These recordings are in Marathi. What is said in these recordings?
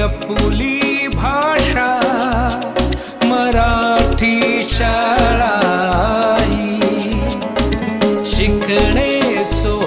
चपुली भाषा मराठी शाळा शिकणे सो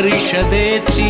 परिषदेची